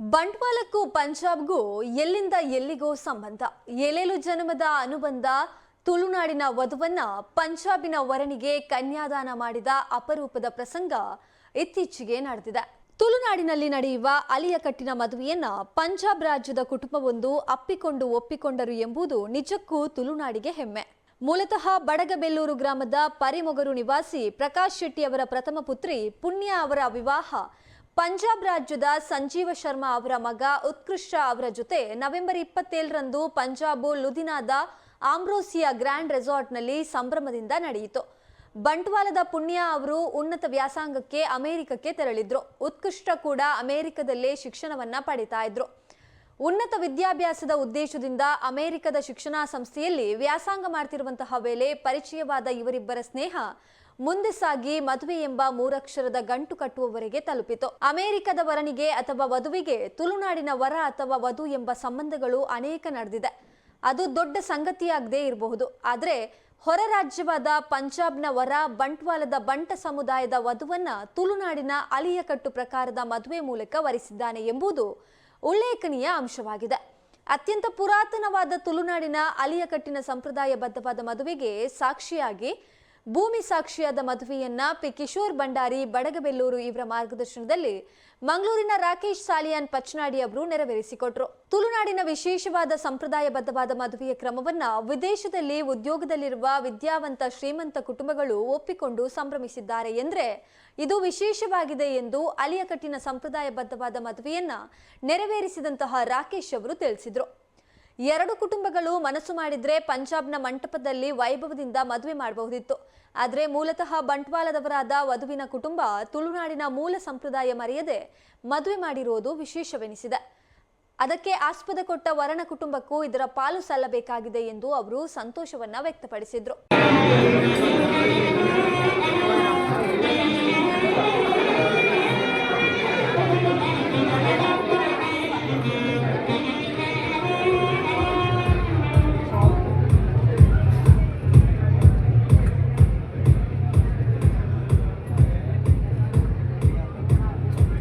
ಬಂಟ್ವಾಳಕ್ಕೂ ಪಂಜಾಬ್ಗೂ ಎಲ್ಲಿಂದ ಎಲ್ಲಿಗೋ ಸಂಬಂಧ. ಎಲೇಲು ಜನ್ಮದ ಅನುಬಂಧ ತುಳುನಾಡಿನ ವಧುವನ್ನ ಪಂಜಾಬಿನ ವರನಿಗೆ ಕನ್ಯಾದಾನ ಮಾಡಿದ ಅಪರೂಪದ ಪ್ರಸಂಗ ಇತ್ತೀಚೆಗೆ ನಡೆದಿದೆ. ತುಳುನಾಡಿನಲ್ಲಿ ನಡೆಯುವ ಅಲಿಯ ಕಟ್ಟಿನ ಮದುವೆಯನ್ನ ಪಂಜಾಬ್ ರಾಜ್ಯದ ಕುಟುಂಬವೊಂದು ಅಪ್ಪಿಕೊಂಡು ಒಪ್ಪಿಕೊಂಡರು ಎಂಬುದು ನಿಜಕ್ಕೂ ತುಳುನಾಡಿಗೆ ಹೆಮ್ಮೆ. ಮೂಲತಃ ಬಡಗಬೆಲ್ಲೂರು ಗ್ರಾಮದ ಪರಿಮೊಗರು ನಿವಾಸಿ ಪ್ರಕಾಶ್ ಶೆಟ್ಟಿ ಅವರ ಪ್ರಥಮ ಪುತ್ರಿ ಪುಣ್ಯ ಅವರ ವಿವಾಹ ಪಂಜಾಬ್ ರಾಜ್ಯದ ಸಂಜೀವ ಶರ್ಮಾ ಅವರ ಮಗ ಉತ್ಕೃಷ್ಟ ಅವರ ಜೊತೆ ನವೆಂಬರ್ ಇಪ್ಪತ್ತೇಳರಂದು ಪಂಜಾಬ್ ಲುದಿನಾದ ಆಮ್ರೋಸಿಯಾ ಗ್ರ್ಯಾಂಡ್ ರೆಸಾರ್ಟ್ನಲ್ಲಿ ಸಂಭ್ರಮದಿಂದ ನಡೆಯಿತು. ಬಂಟ್ವಾಳದ ಪುಣ್ಯ ಅವರು ಉನ್ನತ ವ್ಯಾಸಂಗಕ್ಕೆ ಅಮೆರಿಕಕ್ಕೆ ತೆರಳಿದ್ರು. ಉತ್ಕೃಷ್ಟ ಕೂಡ ಅಮೆರಿಕದಲ್ಲೇ ಶಿಕ್ಷಣವನ್ನ ಪಡಿತಾ ಇದ್ರು. ಉನ್ನತ ವಿದ್ಯಾಭ್ಯಾಸದ ಉದ್ದೇಶದಿಂದ ಅಮೆರಿಕದ ಶಿಕ್ಷಣ ಸಂಸ್ಥೆಯಲ್ಲಿ ವ್ಯಾಸಂಗ ಮಾಡ್ತಿರುವಂತಹ ವೇಳೆ ಪರಿಚಯವಾದ ಇವರಿಬ್ಬರ ಸ್ನೇಹ ಮುಂದೆ ಸಾಗಿ ಮದುವೆ ಎಂಬ ಮೂರಕ್ಷರದ ಗಂಟು ಕಟ್ಟುವವರೆಗೆ ತಲುಪಿತು. ಅಮೆರಿಕದ ವರನಿಗೆ ಅಥವಾ ವಧುವಿಗೆ ತುಳುನಾಡಿನ ವರ ಅಥವಾ ವಧು ಎಂಬ ಸಂಬಂಧಗಳು ಅನೇಕ ನಡೆದಿದೆ. ಅದು ದೊಡ್ಡ ಸಂಗತಿಯಾಗದೇ ಇರಬಹುದು. ಆದರೆ ಹೊರ ರಾಜ್ಯವಾದ ಪಂಜಾಬ್ನ ವರ ಬಂಟ್ವಾಲದ ಬಂಟ ಸಮುದಾಯದ ವಧುವನ್ನ ತುಳುನಾಡಿನ ಅಲಿಯಕಟ್ಟು ಪ್ರಕಾರದ ಮದುವೆ ಮೂಲಕ ವರಿಸಿದ್ದಾನೆ ಎಂಬುದು ಉಲ್ಲೇಖನೀಯ ಅಂಶವಾಗಿದೆ. ಅತ್ಯಂತ ಪುರಾತನವಾದ ತುಳುನಾಡಿನ ಅಲಿಯಕಟ್ಟಿನ ಸಂಪ್ರದಾಯಬದ್ಧವಾದ ಮದುವೆಗೆ ಸಾಕ್ಷಿಯಾಗಿ ಭೂಮಿ ಸಾಕ್ಷಿಯಾದ ಮದುವೆಯನ್ನ ಪಿ. ಕಿಶೋರ್ ಭಂಡಾರಿ, ಬಡಗಬೆಲ್ಲೂರು ಇವರ ಮಾರ್ಗದರ್ಶನದಲ್ಲಿ ಮಂಗಳೂರಿನ ರಾಕೇಶ್ ಸಾಲಿಯಾನ್ ಪಚ್ನಾಡಿ ಅವರು ನೆರವೇರಿಸಿಕೊಟ್ರು. ತುಳುನಾಡಿನ ವಿಶೇಷವಾದ ಸಂಪ್ರದಾಯಬದ್ಧವಾದ ಮದುವೆಯ ಕ್ರಮವನ್ನ ವಿದೇಶದಲ್ಲಿ ಉದ್ಯೋಗದಲ್ಲಿರುವ ವಿದ್ಯಾವಂತ ಶ್ರೀಮಂತ ಕುಟುಂಬಗಳು ಒಪ್ಪಿಕೊಂಡು ಸಂಭ್ರಮಿಸಿದ್ದಾರೆ ಎಂದ್ರೆ ಇದು ವಿಶೇಷವಾಗಿದೆ ಎಂದು ಅಲಿಯಕಟ್ಟಿನ ಸಂಪ್ರದಾಯಬದ್ಧವಾದ ಮದುವೆಯನ್ನ ನೆರವೇರಿಸಿದಂತಹ ರಾಕೇಶ್ ಅವರು ತಿಳಿಸಿದ್ರು. ಎರಡು ಕುಟುಂಬಗಳು ಮನಸ್ಸು ಮಾಡಿದ್ರೆ ಪಂಜಾಬ್ನ ಮಂಟಪದಲ್ಲಿ ವೈಭವದಿಂದ ಮದುವೆ ಮಾಡಬಹುದಿತ್ತು. ಆದರೆ ಮೂಲತಃ ಬಂಟ್ವಾಳದವರಾದ ವಧುವಿನ ಕುಟುಂಬ ತುಳುನಾಡಿನ ಮೂಲ ಸಂಪ್ರದಾಯ ಮರೆಯದೆ ಮದುವೆ ಮಾಡಿರುವುದು ವಿಶೇಷವೆನಿಸಿದೆ. ಅದಕ್ಕೆ ಆಸ್ಪದ ಕೊಟ್ಟ ವರಣ ಕುಟುಂಬಕ್ಕೂ ಇದರ ಪಾಲು ಸಲ್ಲಬೇಕಾಗಿದೆ ಎಂದು ಅವರು ಸಂತೋಷವನ್ನ ವ್ಯಕ್ತಪಡಿಸಿದ್ರು.